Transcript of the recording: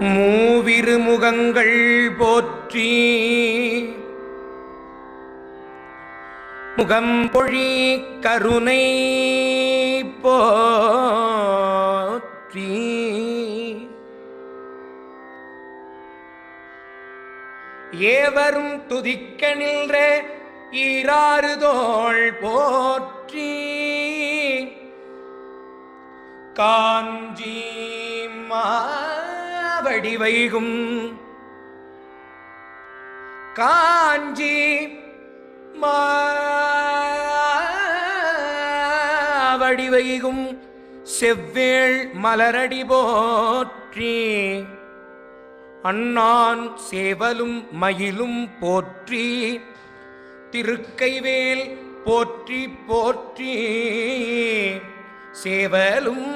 மூவிருமுகங்கள் போற்றி. முகம்பொழி கருணை போற்றி. ஏவரும் துதிக்க நின்ற ஈராறுதோள் போற்றி. காஞ்சி மா காவடி வைகும் காஞ்சி மாவடி வைகும் செவ்வேள் மலரடி போற்றி. அண்ணான் சேவலும் மயிலும் போற்றி. திருக்கைவேல் போற்றி போற்றி. சேவலும்